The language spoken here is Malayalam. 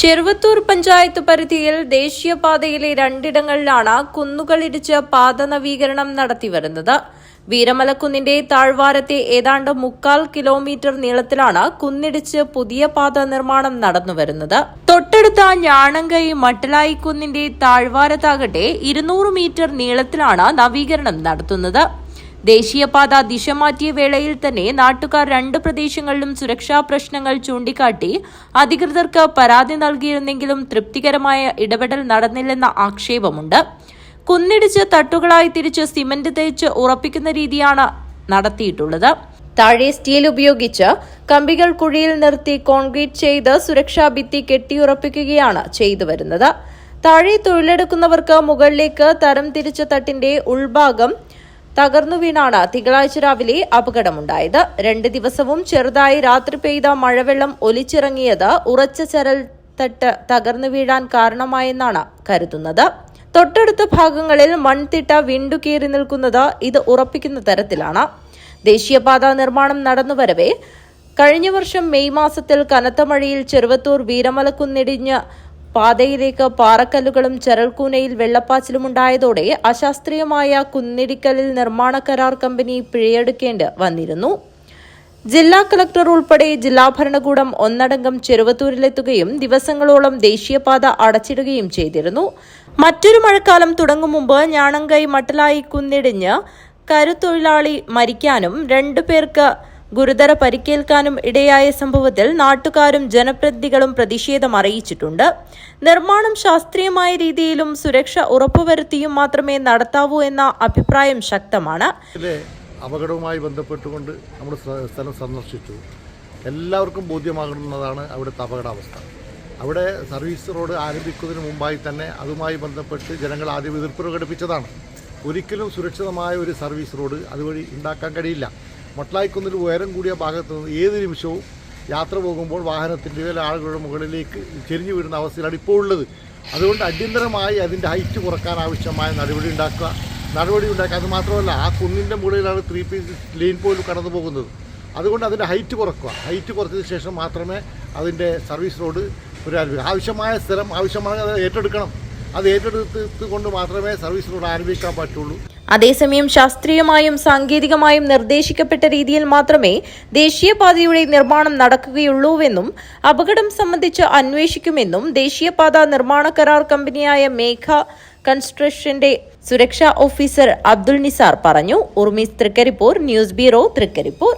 ചെറുവത്തൂർ പഞ്ചായത്ത് പരിധിയിൽ ദേശീയപാതയിലെ രണ്ടിടങ്ങളിലാണ് കുന്നുകളിടിച്ച് പാത നവീകരണം നടത്തിവരുന്നത് വീരമലക്കുന്നിന്റെ താഴ്വാരത്തെ ഏതാണ്ട് മുക്കാൽ കിലോമീറ്റർ നീളത്തിലാണ് കുന്നിടിച്ച് പുതിയ പാത നിർമ്മാണം നടന്നുവരുന്നത് തൊട്ടടുത്ത ഞാണങ്കൈ മട്ടലായി കുന്നിന്റെ താഴ്വാരത്താകട്ടെ ഇരുന്നൂറ് മീറ്റർ നീളത്തിലാണ് നവീകരണം നടത്തുന്നത്. ദേശീയപാത ദിശ മാറ്റിയ വേളയിൽ തന്നെ നാട്ടുകാർ രണ്ട് പ്രദേശങ്ങളിലും സുരക്ഷാ പ്രശ്നങ്ങൾ ചൂണ്ടിക്കാട്ടി അധികൃതർക്ക് പരാതി നൽകിയിരുന്നെങ്കിലും തൃപ്തികരമായ ഇടപെടൽ നടന്നില്ലെന്ന ആക്ഷേപമുണ്ട്. കുന്നിടിച്ച് തട്ടുകളായി തിരിച്ച് സിമന്റ് തേച്ച് ഉറപ്പിക്കുന്ന രീതിയാണ് നടത്തിയിട്ടുള്ളത്. താഴെ സ്റ്റീൽ ഉപയോഗിച്ച് കമ്പികൾ കുഴിയിൽ നിർത്തി കോൺക്രീറ്റ് ചെയ്ത് സുരക്ഷാ ഭിത്തി കെട്ടിയുറപ്പിക്കുകയാണ് ചെയ്തു വരുന്നത്. താഴെ തൊഴിലെടുക്കുന്നവർക്ക് മുകളിലേക്ക് തരം തിരിച്ച തട്ടിന്റെ ഉൾഭാഗം തകർന്നു വീണാണ് തിങ്കളാഴ്ച രാവിലെ അപകടമുണ്ടായത്. രണ്ട് ദിവസവും ചെറുതായി രാത്രി പെയ്ത മഴവെള്ളം ഒലിച്ചിറങ്ങിയത് ഉറച്ച ചരൽ തട്ട് തകർന്നു വീഴാൻ കാരണമായെന്നാണ് കരുതുന്നത്. തൊട്ടടുത്ത ഭാഗങ്ങളിൽ മൺതിട്ട വിണ്ടുകീറി നിൽക്കുന്നത് ഇത് ഉറപ്പിക്കുന്ന തരത്തിലാണ്. ദേശീയപാത നിർമ്മാണം നടന്നുവരവേ. കഴിഞ്ഞ വർഷം മെയ് മാസത്തിൽ കനത്ത മഴയിൽ ചെറുവത്തൂർ വീരമലക്കുന്നിടിഞ്ഞ് പാതയിലേക്ക് പാറക്കല്ലുകളും ചരൽക്കൂനയിൽ വെള്ളപ്പാച്ചിലുമുണ്ടായതോടെ അശാസ്ത്രീയമായ കുന്നിടിക്കലിൽ നിർമ്മാണ കരാർ കമ്പനി പിഴയെടുക്കേണ്ടി വന്നിരുന്നു. ജില്ലാ കളക്ടർ ഉൾപ്പെടെ ജില്ലാ ഭരണകൂടം ഒന്നടങ്കം ചെറുവത്തൂരിലെത്തുകയും ദിവസങ്ങളോളം ദേശീയപാത അടച്ചിടുകയും ചെയ്തിരുന്നു. മറ്റൊരു മഴക്കാലം തുടങ്ങും മുമ്പ് ഞാണങ്കൈ മട്ടലായി കുന്നിടിഞ്ഞ് കരുത്തൊഴിലാളി മരിക്കാനും രണ്ടുപേർക്ക് ഗുരുതര പരിക്കേൽക്കാനും ഇടയായ സംഭവത്തിൽ നാട്ടുകാരും ജനപ്രതിനിധികളും പ്രതിഷേധം അറിയിച്ചിട്ടുണ്ട്. നിർമ്മാണം ശാസ്ത്രീയമായ രീതിയിലും സുരക്ഷ ഉറപ്പുവരുത്തിയും മാത്രമേ നടത്താവൂ എന്ന അഭിപ്രായം ശക്തമാണ്. അപകടവുമായി ബന്ധപ്പെട്ടുകൊണ്ട് നമ്മൾ സ്ഥലം സന്ദർശിച്ചു. എല്ലാവർക്കും ബോധ്യമാകുന്നതാണ് അവിടുത്തെ അപകടാവസ്ഥ. അവിടെ സർവീസ് റോഡ് ആരംഭിക്കുന്നതിന് മുമ്പായി തന്നെ അതുമായി ബന്ധപ്പെട്ട് ജനങ്ങൾ ആദ്യം എതിർപ്പ് പ്രകടിപ്പിച്ചതാണ്. ഒരിക്കലും സുരക്ഷിതമായ ഒരു സർവീസ് റോഡ് അതുവഴി ഉണ്ടാക്കാൻ കഴിയില്ല. മൊട്ടലായിക്കുന്നിൽ ഉയരം കൂടിയ ഭാഗത്ത് നിന്ന് ഏത് നിമിഷവും യാത്ര പോകുമ്പോൾ വാഹനത്തിന്റെ മേൽ ആളുകളുടെ മുകളിലേക്ക് ചെരിഞ്ഞു വീഴുന്ന അവസ്ഥയിലാണ് ഇപ്പോൾ ഉള്ളത്. അതുകൊണ്ട് അടിയന്തരമായി അതിന്റെ ഹൈറ്റ് കുറയ്ക്കാൻ ആവശ്യമായ നടപടി ഉണ്ടാക്കുക. നടപടി ഉണ്ടാക്കുക. അത് മാത്രമല്ല ആ കുന്നിന്റെ മുകളിലാണ് ത്രീ പീസ് ലെയിൻ പോലും കടന്നു പോകുന്നത്. അതുകൊണ്ട് അതിന്റെ ഹൈറ്റ് കുറക്കുക. ഹൈറ്റ് കുറച്ചതിന് ശേഷം മാത്രമേ അതിന്റെ സർവീസ് റോഡ് ഒരു ആവശ്യമായ സ്ഥലം ആവശ്യമായ അത് ഏറ്റെടുക്കണം. അത് ഏറ്റെടുത്തുകൊണ്ട് മാത്രമേ സർവീസ് റോഡ് ആരംഭിക്കാൻ പറ്റുള്ളൂ. അതേസമയം ശാസ്ത്രീയമായും സാങ്കേതികമായും നിർദ്ദേശിക്കപ്പെട്ട രീതിയിൽ മാത്രമേ ദേശീയപാതയുടെ നിർമ്മാണം നടക്കുകയുള്ളൂവെന്നും അപകടം സംബന്ധിച്ച് അന്വേഷിക്കുമെന്നും ദേശീയപാത നിർമ്മാണ കരാർ കമ്പനിയായ മേഘ കൺസ്ട്രക്ഷന്റെ സുരക്ഷാ ഓഫീസർ അബ്ദുൾ നിസാർ പറഞ്ഞു. ഉർമീസ് തൃക്കരിപ്പൂർ ന്യൂസ് ബ്യൂറോ തൃക്കരിപ്പൂർ.